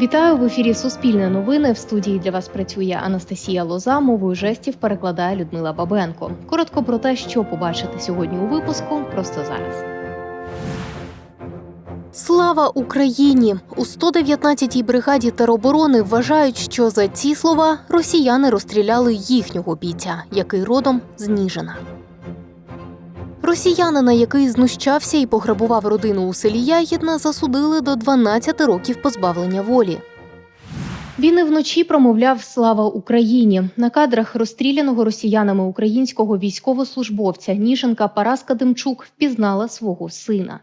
Вітаю в ефірі Суспільне новини. В студії для вас працює Анастасія Лоза. Мовою жестів перекладає Людмила Бабенко. Коротко про те, що побачите сьогодні у випуску, просто зараз. Слава Україні! У 119-й бригаді тероборони вважають, що за ці слова росіяни розстріляли їхнього бійця, який родом з Ніжина. Росіянина, який знущався і пограбував родину у селі Ягідна, засудили до 12 років позбавлення волі. Він і вночі промовляв Слава Україні на кадрах розстріляного росіянами українського військовослужбовця Ніженка Параска Демчук впізнала свого сина.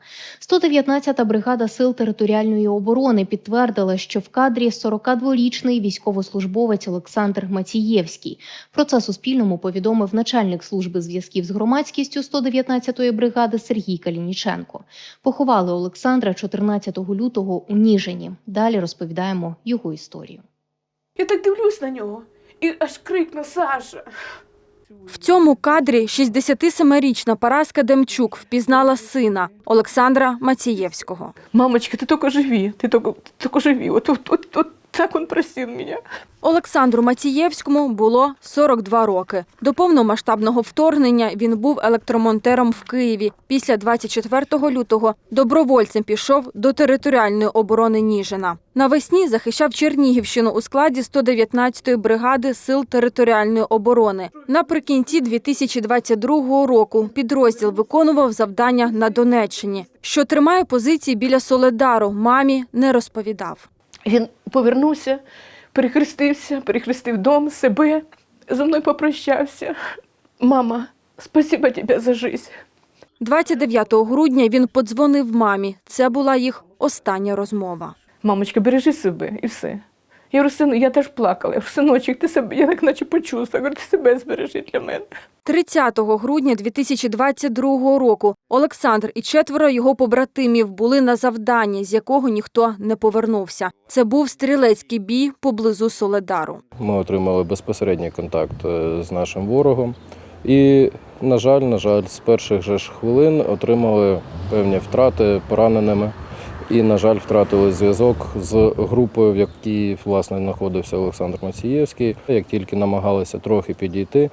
119-та бригада сил територіальної оборони підтвердила, що в кадрі 42-річний військовослужбовець Олександр Мацієвський. Про це Суспільному повідомив начальник служби зв'язків з громадськістю 119-ї бригади Сергій Калініченко. Поховали Олександра 14 лютого у Ніжині. Далі розповідаємо його історію. Я так дивлюсь на нього і аж крикну Саша. В цьому кадрі 67-річна Параска Демчук впізнала сина Олександра Мацієвського. Мамочки, ти тільки живі, ти тільки, ти тільки живі. От, от, от, от так він просив мене. Олександру Мацієвському було 42 роки. До повномасштабного вторгнення він був електромонтером в Києві. Після 24 лютого добровольцем пішов до територіальної оборони Ніжина. Навесні захищав Чернігівщину у складі 119-ї бригади сил територіальної оборони. Наприкінці 2022 року підрозділ виконував завдання на Донеччині. Що тримає позиції біля Соледару, мамі не розповідав. Він повернувся, перехрестився, перехрестив дом, себе, зі мною попрощався. Мама, спасибо тебе за життя. 29 грудня він подзвонив мамі. Це була їх остання розмова. Мамочка, бережи себе і все. Я говорю, сину, я теж плакала. Я говорю, синочок, ти себе, я так наче почувствувала. Я говорю, ти себе збережи для мене. 30 грудня 2022 року Олександр і четверо його побратимів були на завданні, з якого ніхто не повернувся. Це був стрілецький бій поблизу Соледару. Ми отримали безпосередній контакт е, з нашим ворогом. І, на жаль, на жаль, з перших же ж хвилин отримали певні втрати пораненими. І, на жаль, втратили зв'язок з групою, в якій власне знаходився Олександр Мацієвський. Як тільки намагалися трохи підійти,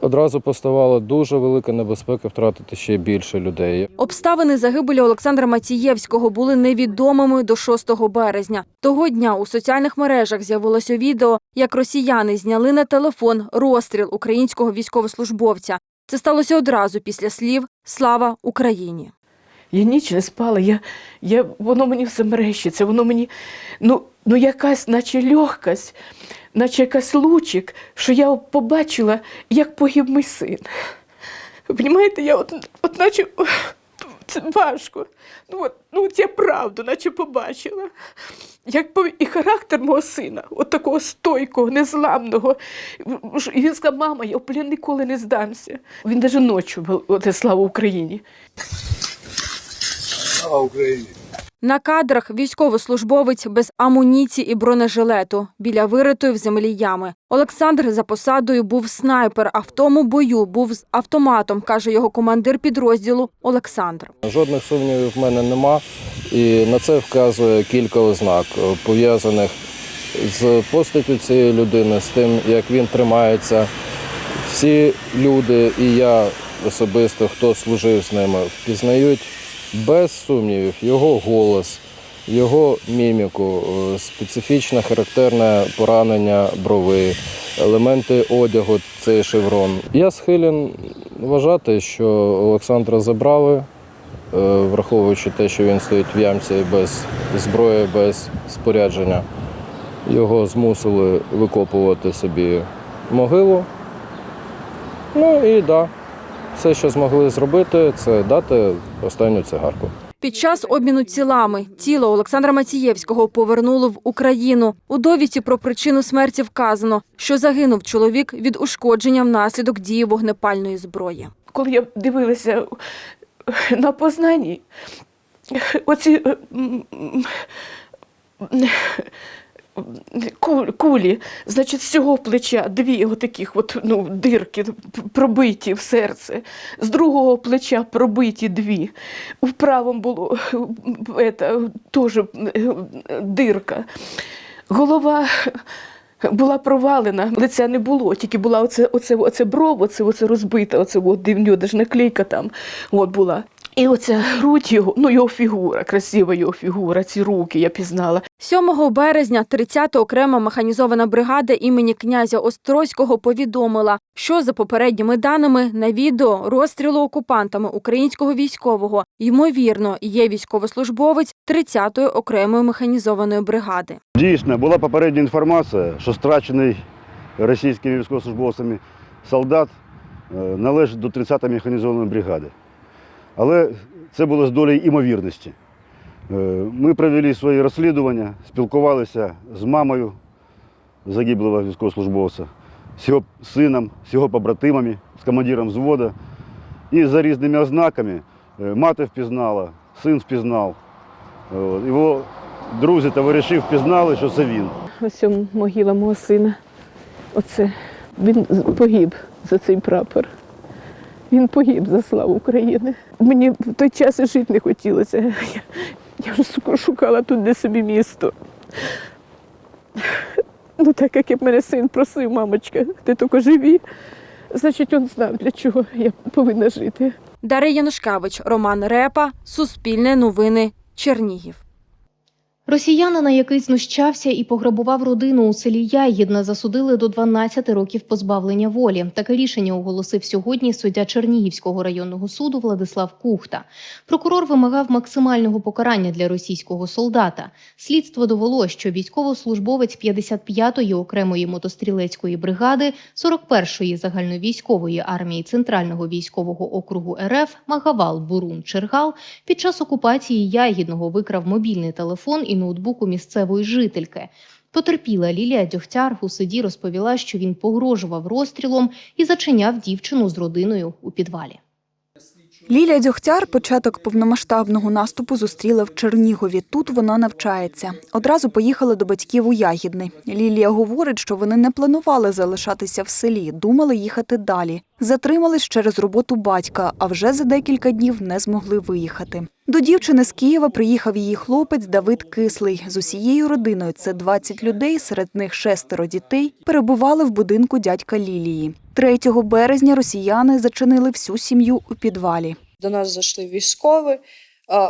одразу поставала дуже велика небезпека втратити ще більше людей. Обставини загибелі Олександра Мацієвського були невідомими до 6 березня. Того дня у соціальних мережах з'явилося відео, як росіяни зняли на телефон розстріл українського військовослужбовця. Це сталося одразу після слів Слава Україні. Я ніч не спала, я, я, воно мені все мерещиться, воно мені, ну, ну якась, наче легкость, наче якась лучик, що я побачила, як погиб мій син. Розумієте, я от, от наче це важко. Ну, от, ну, от я правду, наче побачила. Як і характер мого сина, от такого стойкого, незламного. І він сказав, мама, я в плен ніколи не здамся. Він навіть ночі, оте слава Україні. На кадрах військовослужбовець без амуніції і бронежилету біля виритої в землі ями. Олександр за посадою був снайпер, а в тому бою був з автоматом, каже його командир підрозділу Олександр. Жодних сумнівів в мене нема, і на це вказує кілька ознак, пов'язаних з постаттю цієї людини, з тим, як він тримається. Всі люди, і я особисто, хто служив з ними, впізнають без сумнівів його голос, його міміку, е, специфічне характерне поранення брови, елементи одягу, цей шеврон. Я схилен вважати, що Олександра забрали, е, враховуючи те, що він стоїть в ямці без зброї, без спорядження. Його змусили викопувати собі могилу. Ну і так, да, все, що змогли зробити, це дати останню цигарку. Під час обміну тілами тіло Олександра Мацієвського повернули в Україну. У довідці про причину смерті вказано, що загинув чоловік від ушкодження внаслідок дії вогнепальної зброї. коли я дивилася на познанні, оці кулі, значить, з цього плеча дві отаких от, ну, дирки пробиті в серце, з другого плеча пробиті дві. В правому було это, теж е, дирка. Голова була провалена, лиця не було, тільки була оце, оце, оце бров, оце, оце розбита, оце от, де в наклейка там от була. І оця грудь його, ну його фігура, красива його фігура, ці руки я пізнала. 7 березня 30-та окрема механізована бригада імені князя Острозького повідомила, що за попередніми даними на відео розстрілу окупантами українського військового ймовірно є військовослужбовець 30-ї окремої механізованої бригади. Дійсно, була попередня інформація, що страчений російськими військовослужбовцями солдат е, належить до 30-ї механізованої бригади. Але це було з долею імовірності. Е, Ми провели свої розслідування, спілкувалися з мамою загиблого військовослужбовця, з його сином, з його побратимами, з командиром взводу. І за різними ознаками е, мати впізнала, син впізнав. Його друзі, товариші впізнали, що це він. Ось могила мого сина. Оце він погиб за цей прапор. Він погиб за славу України. Мені в той час і жити не хотілося. Я, я вже шукала тут де собі місто. Ну, так як мене син просив, мамочка, ти тільки живі. Значить, він знав, для чого я повинна жити. Дар'я Янушкевич, Роман Репа, Суспільне новини, Чернігів. Росіянина, який знущався і пограбував родину у селі Ягідне, засудили до 12 років позбавлення волі. Таке рішення оголосив сьогодні суддя Чернігівського районного суду Владислав Кухта. Прокурор вимагав максимального покарання для російського солдата. Слідство довело, що військовослужбовець 55-ї окремої мотострілецької бригади 41-ї загальновійськової армії Центрального військового округу РФ Магавал Бурун Чергал під час окупації Ягідного викрав мобільний телефон і ноутбук у місцевої жительки. Потерпіла Лілія Дьогтяр у суді розповіла, що він погрожував розстрілом і зачиняв дівчину з родиною у підвалі. Лілія Дьогтяр початок повномасштабного наступу зустріла в Чернігові. Тут вона навчається. Одразу поїхала до батьків у Ягідний. Лілія говорить, що вони не планували залишатися в селі, думали їхати далі. Затримались через роботу батька, а вже за декілька днів не змогли виїхати. До дівчини з Києва приїхав її хлопець Давид Кислий. З усією родиною це 20 людей, серед них шестеро дітей, перебували в будинку дядька Лілії. 3 березня росіяни зачинили всю сім'ю у підвалі. До нас зайшли військові,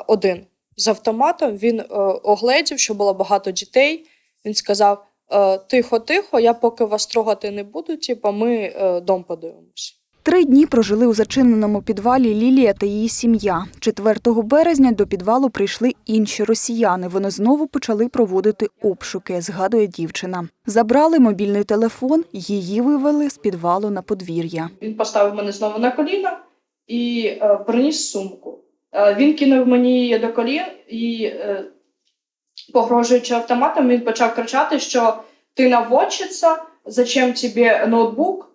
один з автоматом. Він е, огледів, що було багато дітей. Він сказав: е, Тихо, тихо, я поки вас трогати не буду, типу, ми е, дом подивимось. Три дні прожили у зачиненому підвалі Лілія та її сім'я. 4 березня до підвалу прийшли інші росіяни. Вони знову почали проводити обшуки, згадує дівчина. Забрали мобільний телефон, її вивели з підвалу на подвір'я. Він поставив мене знову на коліна і е, приніс сумку. Е, він кинув мені її до колін і, е, погрожуючи автоматом, він почав кричати, що ти наводчиця, зачем тебе ноутбук,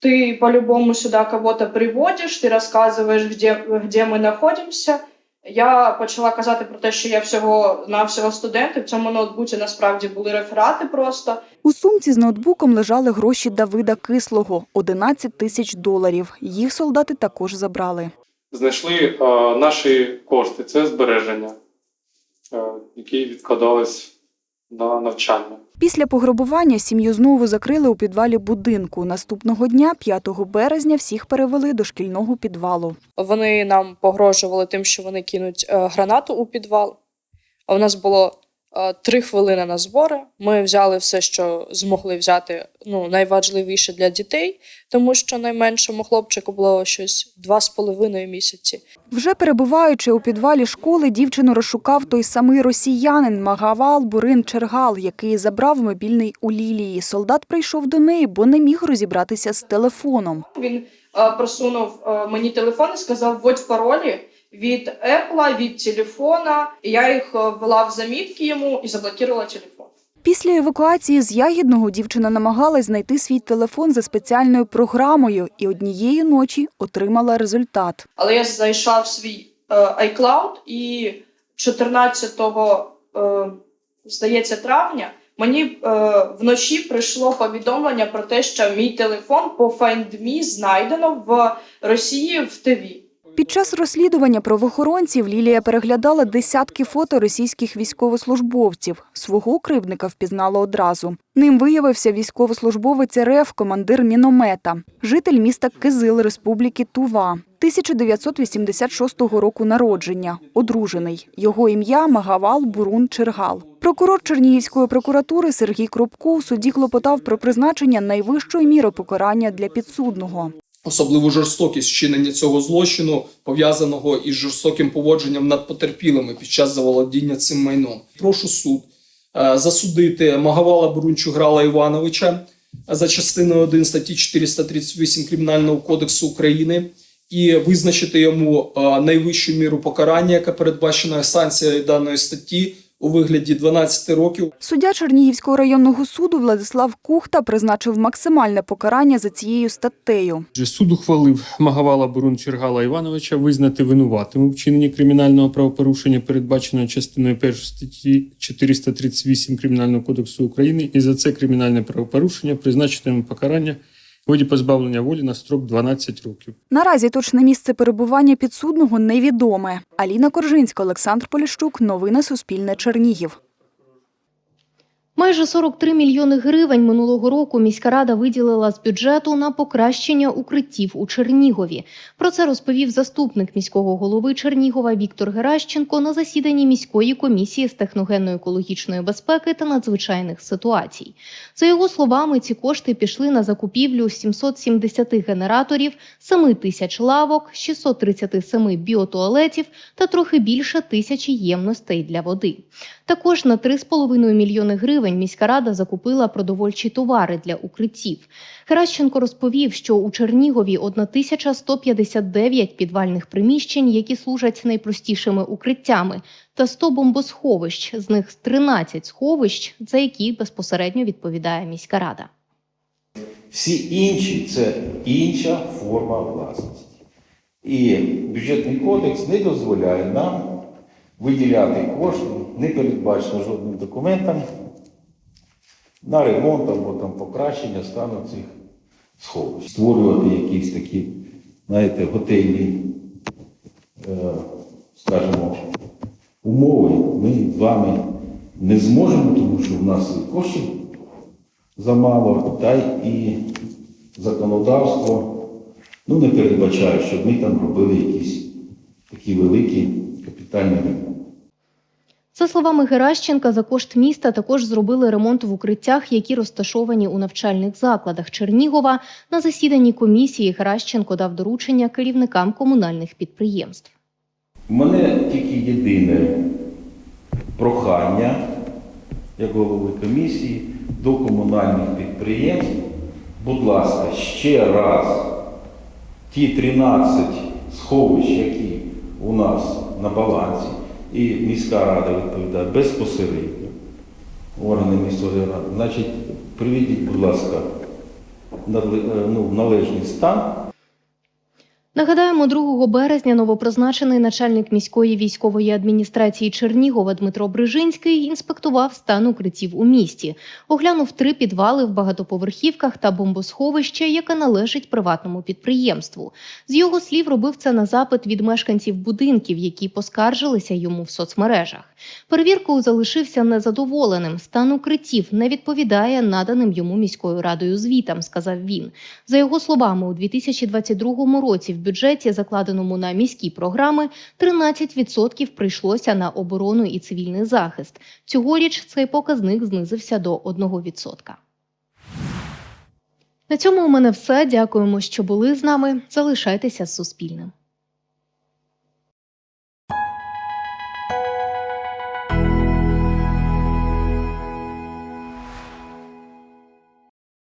ты по-любому сюда кого-то приводиш, ти розказуєш, де, де ми знаходимося. Я почала казати про те, що я всього навсього студент, і в цьому ноутбуці насправді були реферати просто. У сумці з ноутбуком лежали гроші Давида Кислого – 11 тисяч доларів. Їх солдати також забрали. знайшли е, наші кошти, це збереження, е, які відкладались на навчання. Після пограбування сім'ю знову закрили у підвалі будинку. Наступного дня, 5 березня, всіх перевели до шкільного підвалу. Вони нам погрожували тим, що вони кинуть е, гранату у підвал. А у нас було три хвилини на збори. Ми взяли все, що змогли взяти, ну, найважливіше для дітей, тому що найменшому хлопчику було щось два з половиною місяці. Вже перебуваючи у підвалі школи, дівчину розшукав той самий росіянин Магавал Бурин Чергал, який забрав мобільний у Лілії. Солдат прийшов до неї, бо не міг розібратися з телефоном. Він е, просунув е, мені телефон і сказав: вводь паролі від Apple, від телефона. І я їх е, ввела в замітки йому і заблокувала телефон. Після евакуації з Ягідного дівчина намагалась знайти свій телефон за спеціальною програмою і однієї ночі отримала результат. Але я зайшла в свій е, iCloud і 14 е, здається, травня, мені е, вночі прийшло повідомлення про те, що мій телефон по Find Me знайдено в Росії в ТВ. Під час розслідування правоохоронців Лілія переглядала десятки фото російських військовослужбовців. Свого кривдника впізнала одразу. Ним виявився військовослужбовець РФ, командир міномета, житель міста Кизил Республіки Тува. 1986 року народження, одружений. Його ім'я Магавал Бурун Чергал. Прокурор Чернігівської прокуратури Сергій Кропко у суді клопотав про призначення найвищої міри покарання для підсудного. Особливу жорстокість вчинення цього злочину, пов'язаного із жорстоким поводженням над потерпілими під час заволодіння цим майном. Прошу суд е, засудити Магавала Бурунчу Грала Івановича за частиною 1 статті 438 Кримінального кодексу України і визначити йому е, найвищу міру покарання, яка передбачена санкцією даної статті у вигляді 12 років. Суддя Чернігівського районного суду Владислав Кухта призначив максимальне покарання за цією статтею. Суд ухвалив Магавала Бурун Чергала Івановича визнати винуватим у вчиненні кримінального правопорушення, передбаченого частиною 1 статті 438 Кримінального кодексу України, і за це кримінальне правопорушення призначити йому покарання виді позбавлення волі на строк 12 років. Наразі точне місце перебування підсудного невідоме. Аліна Коржинська, Олександр Поліщук. Новини Суспільне Чернігів. Майже 43 мільйони гривень минулого року міська рада виділила з бюджету на покращення укриттів у Чернігові. Про це розповів заступник міського голови Чернігова Віктор Геращенко на засіданні міської комісії з техногенно-екологічної безпеки та надзвичайних ситуацій. За його словами, ці кошти пішли на закупівлю 770 генераторів, 7 тисяч лавок, 637 біотуалетів та трохи більше тисячі ємностей для води. Також на 3,5 мільйони гривень міська рада закупила продовольчі товари для укриттів. Геращенко розповів, що у Чернігові 1159 підвальних приміщень, які служать найпростішими укриттями, та 100 бомбосховищ, з них 13 сховищ, за які безпосередньо відповідає міська рада. Всі інші це інша форма власності. І бюджетний кодекс не дозволяє нам виділяти кошти, не передбачено жодним документом на ремонт або там покращення стану цих сховищ. Створювати якісь такі, знаєте, готельні, е, скажімо, умови ми з вами не зможемо, тому що в нас і коштів замало, та й і законодавство ну, не передбачає, щоб ми там робили якісь такі великі капітальні ремонти. За словами Геращенка, за кошт міста також зробили ремонт в укриттях, які розташовані у навчальних закладах Чернігова. На засіданні комісії Геращенко дав доручення керівникам комунальних підприємств. У мене тільки єдине прохання, як голови комісії, до комунальних підприємств. Будь ласка, ще раз ті 13 сховищ, які у нас на балансі, і міська рада відповідає безпосередньо, органи місцевої ради, значить, приведіть, будь ласка, надле- е, ну, в належний стан. Нагадаємо, 2 березня новопризначений начальник міської військової адміністрації Чернігова Дмитро Брижинський інспектував стан укриттів у місті, оглянув три підвали в багатоповерхівках та бомбосховище, яке належить приватному підприємству. З його слів, робив це на запит від мешканців будинків, які поскаржилися йому в соцмережах. Перевіркою залишився незадоволеним. Стан укриттів не відповідає наданим йому міською радою звітам, сказав він. За його словами, у 2022 році в бюджеті, закладеному на міські програми, 13% прийшлося на оборону і цивільний захист. Цьогоріч цей показник знизився до 1%. На цьому у мене все. Дякуємо, що були з нами. Залишайтеся з Суспільним.